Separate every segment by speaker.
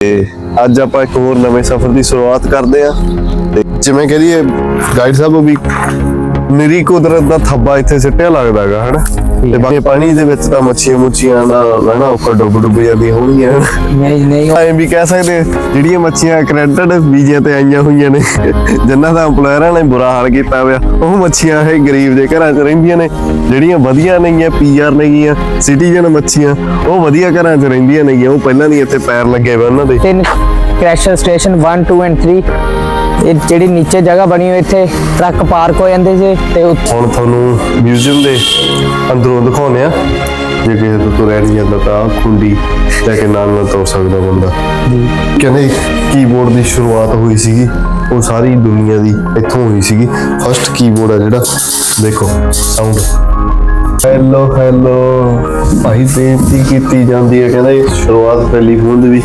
Speaker 1: ਤੇ ਅੱਜ ਆਪਾਂ ਇੱਕ ਹੋਰ ਨਵੇਂ ਸਫ਼ਰ ਦੀ ਸ਼ੁਰੂਆਤ ਕਰਦੇ ਆ ਤੇ ਜਿਵੇਂ ਕਹਦੀਏ ਗਾਈਡ ਸਾਹਿਬ ਵੀ ਨਿਰੀ ਕੁਦਰਤ ਦਾ ਥੱਬਾ ਇੱਥੇ ਸਿੱਟਿਆ ਲੱਗਦਾਗਾ ਹਨਾ? ਤੇ ਬਾਕੀ ਪਾਣੀ ਦੇ ਵਿੱਚ ਤਾਂ ਮੱਛੀਆਂ ਮੁੱਛੀਆਂ ਦਾ ਰਹਿਣਾ ਉੱਪਰ ਡੁੱਬ ਡੁੱਬ ਜਾਂਦੀਆਂ ਹੋਣਗੀਆਂ ਹਨਾ।
Speaker 2: ਨਹੀਂ ਨਹੀਂ।
Speaker 1: ਐਂ ਵੀ ਕਹਿ ਸਕਦੇ ਜਿਹੜੀਆਂ ਮੱਛੀਆਂ ਕ੍ਰੈਡਿਟ ਵੀਜ਼ਿਆਂ ਤੇ ਆਈਆਂ ਹੋਈਆਂ ਨੇ ਜਿਨ੍ਹਾਂ ਦਾ EMPLOYERਾਂ ਨੇ ਬੁਰਾ ਹਾਲ ਕੀਤਾ ਹੋਇਆ ਉਹ ਮੱਛੀਆਂ ਇਹ ਗਰੀਬ ਦੇ ਘਰਾਂ 'ਚ ਰਹਿੰਦੀਆਂ ਨੇ ਜਿਹੜੀਆਂ ਵਧੀਆ ਨੇਗੀਆਂ ਪੀਆਰ ਨੇਗੀਆਂ ਸਿਟੀਜ਼ਨ ਮੱਛੀਆਂ ਉਹ ਵਧੀਆ ਘਰਾਂ 'ਚ ਰਹਿੰਦੀਆਂ ਨੇਗੀਆਂ ਉਹ ਪਹਿਲਾਂ ਨਹੀਂ ਇੱਥੇ ਪੈਰ ਲੱਗੇ ਹੋਏ ਉਹਨਾਂ ਦੇ।
Speaker 2: ਤਿੰਨ ਕ੍ਰੈਸ਼ਰ ਸਟੇਸ਼ਨ 1 2 ਐਂਡ 3 ਇਹ ਜਿਹੜੀ ਨੀਚੇ ਜਗ੍ਹਾ ਬਣੀ ਹੋਈ ਇੱਥੇ ਟਰੱਕ ਪਾਰਕ ਹੋ ਜਾਂਦੇ ਸੀ ਤੇ
Speaker 1: ਹੁਣ ਤੁਹਾਨੂੰ ਮਿਊਜ਼ੀਅਮ ਦੇ ਅੰਦਰੋਂ ਦਿਖਾਉਂਦੇ ਆ ਜੇ ਕਿਸੇ ਤੋਂ ਤੁਰਿਆ ਨਹੀਂ ਜਾਂਦਾ ਤਾਂ ਖੁੰਡੀ ਲੈ ਕੇ ਨਾਲ ਨਾਲ ਤੁਰ ਸਕਦਾ ਬੰਦਾ ਕਹਿੰਦੇ ਕੀਬੋਰਡ ਦੀ ਸ਼ੁਰੂਆਤ ਹੋਈ ਸੀਗੀ। ਉਹ ਸਾਰੀ ਦੁਨੀਆ ਦੀ ਇੱਥੋਂ ਹੋਈ ਸੀਗੀ। ਫਸਟ ਕੀਬੋਰਡ ਆ ਜਿਹੜਾ। ਦੇਖੋ ਸਾਊਂਡ ਹੈਲੋ ਹੈਲੋ ਭਾਈ, ਬੇਨਤੀ ਕੀਤੀ ਜਾਂਦੀ ਹੈ ਕਹਿੰਦਾ ਇਹ ਸ਼ੁਰੂਆਤ ਟੈਲੀਫੋਨ ਦੀ ਵੀ।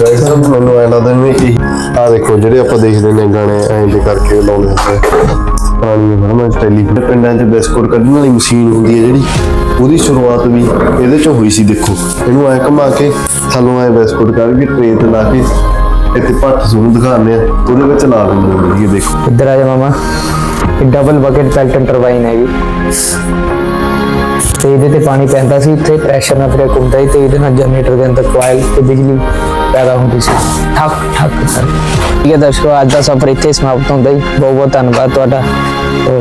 Speaker 1: ਗਾਇਸ ਸਭ ਮੈਨੂੰ ਐਂ ਲੱਗਦਾ ਨੇ ਕਿ ਆ ਦੇਖੋ, ਜਿਹੜੇ ਆਪਾਂ ਦੇਖਦੇ ਨੇ ਗਾਣੇ, ਐਂ ਦੇ ਕਰਕੇ ਲਾਉਂਦੇ ਹੁੰਦੇ ਆ। ਪੁਰਾਣੀਆਂ ਟੈਲੀਫੋਨ ਪਿੰਡਾਂ 'ਚ ਬਿਸਕੁਟ ਕੱਢਣ ਵਾਲੀ ਮਸ਼ੀਨ ਹੁੰਦੀ ਹੈ ਜਿਹੜੀ। ਉਹਦੀ ਸ਼ੁਰੂਆਤ ਵੀ ਇਹਦੇ ਚ ਹੋਈ ਸੀ, ਦੇਖੋ। ਇਹਨੂੰ ਐਂ ਘੁਮਾ ਕੇ ਥੱਲੋਂ ਐਂ ਬਿਸਕੁਟ ਕੱਢ ਕੇ ਟ੍ਰੇ ਤੇ ਲਾ ਕੇ ਇੱਥੇ ਪੱਟ ਸੂਨ ਦਿਖਾਉਂਦੇ ਆ। ਉਹਦੇ ਵਿੱਚ ਲਾ ਦਿੰਦੇ ਨੇ ਇਹ ਦੇਖੋ।
Speaker 2: ਇੱਧਰ ਆ ਜਾ ਮਾਮਾ? ਇਹ ਡਬਲ ਬਕਟ ਪੈਲਟਨ ਟਰਬਾਈਨ ਹੈਗੀ। ਤੇ ਇਹਦੇ ਤੇ ਪਾਣੀ ਪੈਂਦਾ ਸੀ ਇੱਥੇ ਪ੍ਰੈਸ਼ਰ ਨਾਲ ਫਿਰ ਘੁੰਮਦਾ ਸੀ ਤੇ ਇਹਦੇ ਨਾਲ ਜਨਰੇਟਰ ਦੇ ਅੰਦਰ ਕੋਇਲ ਤੇ ਬਿਜਲੀ ਪੈਦਾ ਹੁੰਦੀ ਸੀ। ਠੱਕ ਠੱਕ ਕਰ ਠੀਕ ਦਰਸ਼ਕੋ, ਅੱਜ ਦਾ ਸਫ਼ਰ ਇੱਥੇ ਸਮਾਪਤ ਹੁੰਦਾ ਜੀ। ਬਹੁਤ ਬਹੁਤ ਧੰਨਵਾਦ ਤੁਹਾਡਾ।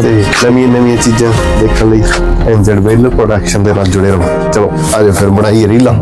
Speaker 1: ਤੇ ਨਵੀਆਂ ਨਵੀਆਂ ਚੀਜ਼ਾਂ ਦੇਖਣ ਲਈ ਐਨਜ਼ੈਡ ਵੈਲ ਪ੍ਰੋਡਕਸ਼ਨ ਦੇ ਨਾਲ ਜੁੜੇ ਰਹੋ। ਚਲੋ ਆਜੋ ਫਿਰ, ਬਣਾਈਏ ਰੀਲਾਂ।